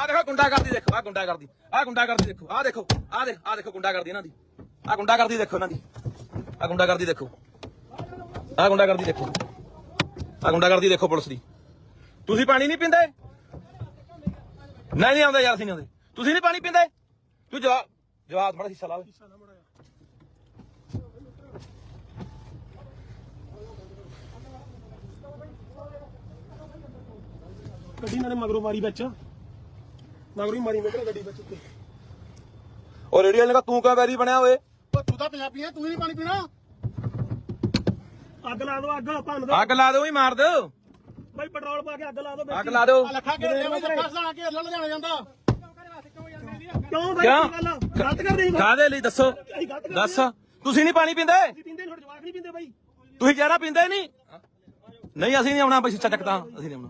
ਆਹ ਦੇਖੋ ਗੁੰਡਾ ਕਰਦੀ ਦੇਖੋ, ਆਹ ਗੁੰਡਾ ਕਰਦੀ ਆਹ ਗੁੰਡਾ ਕਰਦੀ ਦੇਖੋ ਆ ਦੇਖੋ ਆ ਦੇਖ ਆ ਦੇਖੋ ਗੁੰਡਾ ਕਰਦੀ ਇਹਨਾਂ ਦੀ ਆ ਗੁੰਡਾ ਕਰਦੀ ਦੇਖੋ ਇਹਨਾਂ ਦੀ ਆ ਗੁੰਡਾ ਕਰਦੀ ਦੇਖੋ ਆ ਗੁੰਡਾ ਕਰਦੀ ਦੇਖੋ ਆ ਗੁੰਡਾ ਕਰਦੀ ਦੇਖੋ ਪੁਲਿਸ ਦੀ। ਤੁਸੀਂ ਪਾਣੀ ਨਹੀਂ ਪੀਂਦੇ? ਨਹੀਂ ਨਹੀਂ ਆਉਂਦੇ ਯਾਰ, ਅਸੀਂ ਨਹੀਂ ਆਉਂਦੇ। ਤੁਸੀਂ ਨਹੀਂ ਪਾਣੀ ਪੀਂਦੇ? ਤੂੰ ਜਵਾਬ ਜਵਾਬ ਥੋੜਾ ਹਿੱਸਾ ਲਾ। ਗੱਡੀ ਨਾਲੇ ਮਗਰੋਂ ਮਾਰੀ ਵਿੱਚ। ਮਗਰੋਂ ਹੀ ਮਾਰੀ ਮੈਂ ਕਿਹਾ ਗੱਡੀ ਵਿੱਚ ਉੱਤੇ। ਉਹ ਰੇਡੀਓ ਲਗਾ ਤੂੰ ਕਾ ਵੈਰੀ ਬਣਿਆ ਓਏ? ਉਹ ਤੂੰ ਤਾਂ ਪੰਜਾਬੀ ਆ ਤੂੰ ਹੀ ਨਹੀਂ ਪਾਣੀ ਪੀਣਾ। ਅੱਗ ਲਾ ਦਿਓ ਅੱਗ ਭੰਨ ਅੱਗ ਲਾ ਦਿਓ ਹੀ ਮਾਰ ਦਿਓ। ਬਾਈ ਪੈਟਰੋਲ ਪਾ ਕੇ ਅੱਗ ਲਾ ਵਿੱਚ ਅੱਗ ਲਾ ਦਿਓ। ਆ ਲੱਖਾ ਘੇਰ ਲਿਆ ਮੈਂ ਲੱਖਾ ਸਣਾ ਕੇ ਲੱਲ ਜਾਣਾ ਜਾਂਦਾ। ਕਿਉਂ ਬਾਈ ਕਿਉਂ? ਕੀ ਗੱਲ? ਗਲਤ ਕਰਦੇ ਸੀ ਕਾਦੇ ਲਈ ਦੱਸੋ? ਅਸੀਂ ਗਲਤ ਕਰਦੇ ਦੱਸ। ਤੁਸੀਂ ਨਹੀਂ ਪਾਣੀ ਪੀਂਦੇ? ਅਸੀਂ ਪੀਂਦੇ ਨੀ, ਤੁਹਾਡੇ ਜਵਾਕ ਨਹੀਂ ਪੀਂਦੇ ਬਾਈ। ਤੁਸੀਂ ਜ਼ਹਿਰਾ ਪੀਂਦੇ ਨਹੀਂ ਨਹੀਂ ਅਸੀਂ ਨਹੀਂ ਆਉਣਾ ਬਈ ਸੱਚਾ ਚੱਕਦਾ ਅਸੀਂ ਨਹੀਂ ਆਉਣਾ।